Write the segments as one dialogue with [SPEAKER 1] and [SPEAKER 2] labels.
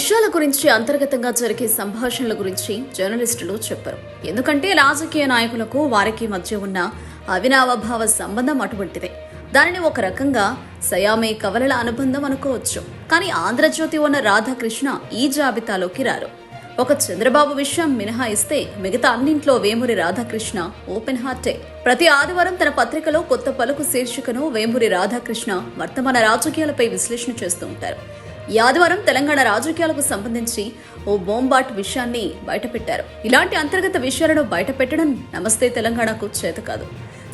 [SPEAKER 1] విషయాల గురించి అంతర్గతంగా జరిగే సంభాషణల గురించి జర్నలిస్టులు చెప్పరు. ఎందుకంటే రాజకీయ నాయకులకు వారికి మధ్య ఉన్న అవినావభావ సంబంధం అటువంటిదే. దానిని ఒక రకంగా సయామే కవలల అనుబంధం అనుకోవచ్చు. కానీ ఆంధ్రజ్యోతి ఉన్న రాధాకృష్ణ ఈ జాబితాలోకి రారు. ఒక చంద్రబాబు విషయం మినహాయిస్తే మిగతా అన్నింట్లో వేమూరి రాధాకృష్ణ ఓపెన్ హార్టే. ప్రతి ఆదివారం తన పత్రికలో కొత్త పలుకు శీర్షికను వేమూరి రాధాకృష్ణ వర్తమాన రాజకీయాలపై విశ్లేషణ చేస్తూ ఉంటారు. ఈ ఆదివారం తెలంగాణ రాజకీయాలకు సంబంధించి ఓ బోంబాట్ విషయాన్ని బయటపెట్టారు. ఇలాంటి అంతర్గత విషయాలను బయటపెట్టడం నమస్తే తెలంగాణకు చేత కాదు.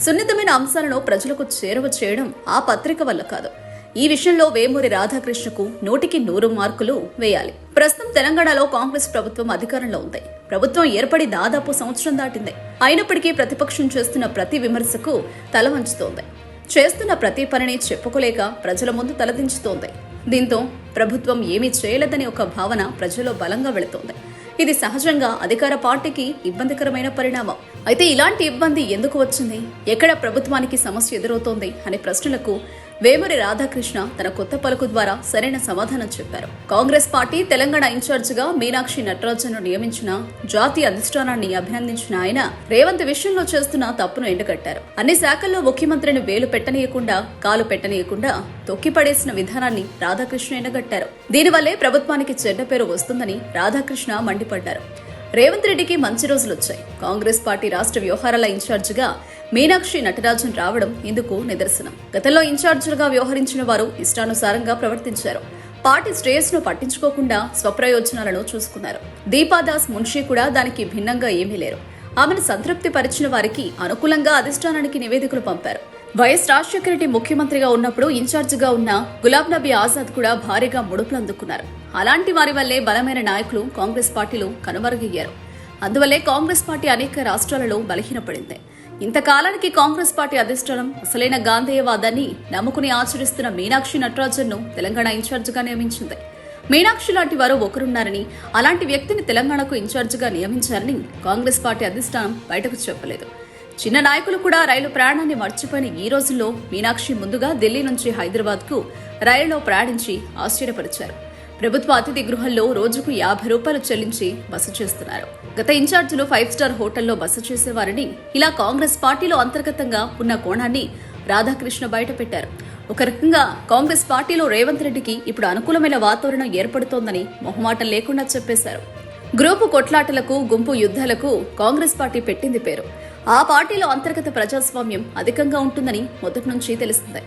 [SPEAKER 1] సున్నితమైన అంశాలను ప్రజలకు చేరువ చేయడం ఆ పత్రిక వల్ల కాదు. ఈ విషయంలో వేమూరి రాధాకృష్ణకు నూటికి నూరు మార్కులు వేయాలి. ప్రస్తుతం తెలంగాణలో కాంగ్రెస్ ప్రభుత్వం అధికారంలో ఉంది. ప్రభుత్వం ఏర్పడి దాదాపు సంవత్సరం దాటింది. అయినప్పటికీ ప్రతిపక్షం చేస్తున్న ప్రతి విమర్శకు తల వంచుతోంది. చేస్తున్న ప్రతి పనిని చెప్పుకోలేక ప్రజల ముందు తలదించుతోంది. దీంతో ప్రభుత్వం ఏమీ చేయలేదనే ఒక భావన ప్రజల్లో బలంగా వెళుతోంది. ఇది సహజంగా అధికార పార్టీకి ఇబ్బందికరమైన పరిణామం. అయితే ఇలాంటి ఇబ్బంది ఎందుకు వచ్చింది? ఎక్కడ ప్రభుత్వానికి సమస్య ఎదురవుతోంది? అనే ప్రశ్నలకు వేమూరి రాధాకృష్ణ తన కొత్త పలుకు ద్వారా సరైన సమాధానం చెప్పారు. కాంగ్రెస్ పార్టీ తెలంగాణ ఇన్ఛార్జిగా మీనాక్షి నటరాజన్ను నియమించిన జాతీయ అధిష్టానాన్ని అభినందించిన ఆయన రేవంత్ విషయంలో చేస్తున్న తప్పును ఎండగట్టారు. అన్ని శాఖల్లో ముఖ్యమంత్రిని వేలు పెట్టనీయకుండా కాలు పెట్టనీయకుండా తొక్కిపడేసిన విధానాన్ని రాధాకృష్ణ ఎండగట్టారు. దీనివల్లే ప్రభుత్వానికి చెడ్డ పేరు వస్తుందని రాధాకృష్ణ మండిపడ్డారు. రేవంత్ రెడ్డికి మంచి రోజులు వచ్చాయి కాంగ్రెస్ పార్టీ రాష్ట్ర వ్యవహారాల ఇన్ఛార్జిగా మీనాక్షి నటరాజన్ రావడం ఇందుకు నిదర్శనం. గతంలో ఇన్ఛార్జీలుగా వ్యవహరించిన వారు ఇష్టానుసారంగా ప్రవర్తించారు. పార్టీ శ్రేయస్సును పట్టించుకోకుండా స్వప్రయోజనాలను చూసుకున్నారు. దీపాదాస్ మున్షి కూడా దానికి భిన్నంగా ఏమీ లేరు. ఆమెను సంతృప్తి పరిచిన వారికి అనుకూలంగా అధిష్టానానికి నివేదికలు పంపారు. వైఎస్ రాజశేఖర రెడ్డి ముఖ్యమంత్రిగా ఉన్నప్పుడు ఇన్ఛార్జిగా ఉన్న గులాబ్ నబీ ఆజాద్ కూడా భారీగా ముడుపులు అందుకున్నారు అలాంటి వారి వల్లే బలమైన నాయకులు కాంగ్రెస్ పార్టీలో కనుమరుగయ్యారు. అందువల్లే కాంగ్రెస్ పార్టీ అనేక రాష్ట్రాలలో బలహీనపడింది. ఇంతకాలానికి కాంగ్రెస్ పార్టీ అధిష్టానం అసలైన గాంధేయవాదాన్ని నమ్ముకుని ఆచరిస్తున్న మీనాక్షి నటరాజన్ను తెలంగాణ ఇన్ఛార్జిగా నియమించింది. మీనాక్షి లాంటి వారు ఒకరున్నారని అలాంటి వ్యక్తిని తెలంగాణకు ఇన్ఛార్జిగా నియమించారని కాంగ్రెస్ పార్టీ అధిష్టానం బయటకు చెప్పలేదు. చిన్న నాయకులు కూడా రైలు ప్రయాణాన్ని మర్చిపోయిన ఈ రోజుల్లో మీనాక్షి ముందుగా ఢిల్లీ నుంచి హైదరాబాద్కు రైలులో ప్రయాణించి ఆశ్చర్యపరిచారు. ప్రభుత్వ అతిథి గృహంలో రోజుకు యాభై రూపాయలు చెల్లించి బస చేస్తున్నారు. గత ఇన్ఛార్జీలు ఫైవ్ స్టార్ హోటల్లో బస చేసేవారని ఇలా కాంగ్రెస్ పార్టీలో అంతర్గతంగా ఉన్న కోణాన్ని రాధాకృష్ణ బయటపెట్టారు. ఒక రకంగా కాంగ్రెస్ పార్టీలో రేవంత్ రెడ్డికి ఇప్పుడు అనుకూలమైన వాతావరణం ఏర్పడుతోందని మొహమాటం లేకుండా చెప్పేశారు. గ్రూపు కొట్లాటలకు గుంపు యుద్ధాలకు కాంగ్రెస్ పార్టీ పెట్టింది పేరు. ఆ పార్టీలో అంతర్గత ప్రజాస్వామ్యం అధికంగా ఉంటుందని మొదటి నుంచి తెలుస్తుంది.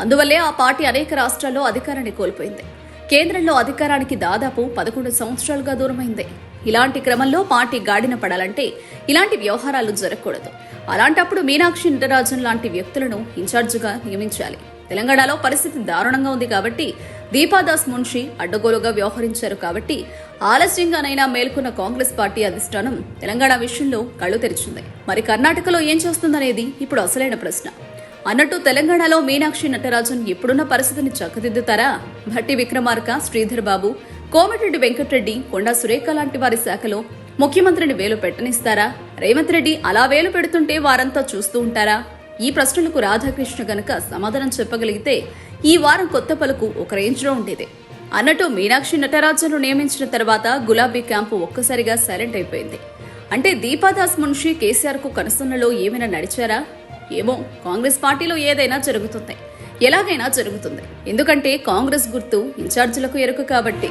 [SPEAKER 1] అందువల్లే ఆ పార్టీ అనేక రాష్ట్రాల్లో అధికారాన్ని కోల్పోయింది. కేంద్రంలో అధికారానికి దాదాపు పదకొండు సంవత్సరాలుగా దూరమైంది. ఇలాంటి క్రమంలో పార్టీ గాడిన పడాలంటే ఇలాంటి వ్యవహారాలు జరగకూడదు. అలాంటప్పుడు మీనాక్షి నటరాజన్ లాంటి వ్యక్తులను ఇన్ఛార్జిగా నియమించాలి. తెలంగాణలో పరిస్థితి దారుణంగా ఉంది కాబట్టి దీపాదాస్ మున్షి అడ్డగోలుగా వ్యవహరించారు కాబట్టి ఆలస్యంగానైనా మేల్కొన్న కాంగ్రెస్ పార్టీ అధిష్టానం తెలంగాణ విషయంలో కళ్ళు తెరిచింది. మరి కర్ణాటకలో ఏం చేస్తుందనేది ఇప్పుడు అసలైన ప్రశ్న. అన్నట్టు తెలంగాణలో మీనాక్షి నటరాజన్ ఇప్పుడున్న పరిస్థితిని చక్కదిద్దుతారా? భట్టి విక్రమార్క శ్రీధర్ బాబు కోమటిరెడ్డి వెంకటరెడ్డి కొండా సురేఖ లాంటి వారి శాఖలో ముఖ్యమంత్రిని వేలు పెట్టనిస్తారా? రేవంత్ రెడ్డి అలా వేలు పెడుతుంటే వారంతా చూస్తూ ఉంటారా? ఈ ప్రశ్నలకు రాధాకృష్ణ గనక సమాధానం చెప్పగలిగితే ఈ వారం కొత్త పలుకు ఒక రేంజ్లో ఉండేది. అన్నట్టు మీనాక్షి నటరాజును నియమించిన తర్వాత గులాబీ క్యాంపు ఒక్కసారిగా సైలెంట్ అయిపోయింది. అంటే దీపాదాస్ మున్షి కేసీఆర్కు కనసన్నలో ఏమైనా నడిచారా? ఏమో కాంగ్రెస్ పార్టీలో ఏదైనా జరుగుతుంది. ఎలాగైనా జరుగుతుంది. ఎందుకంటే కాంగ్రెస్ గుర్తు ఇన్ఛార్జీలకు ఎరుక కాబట్టి.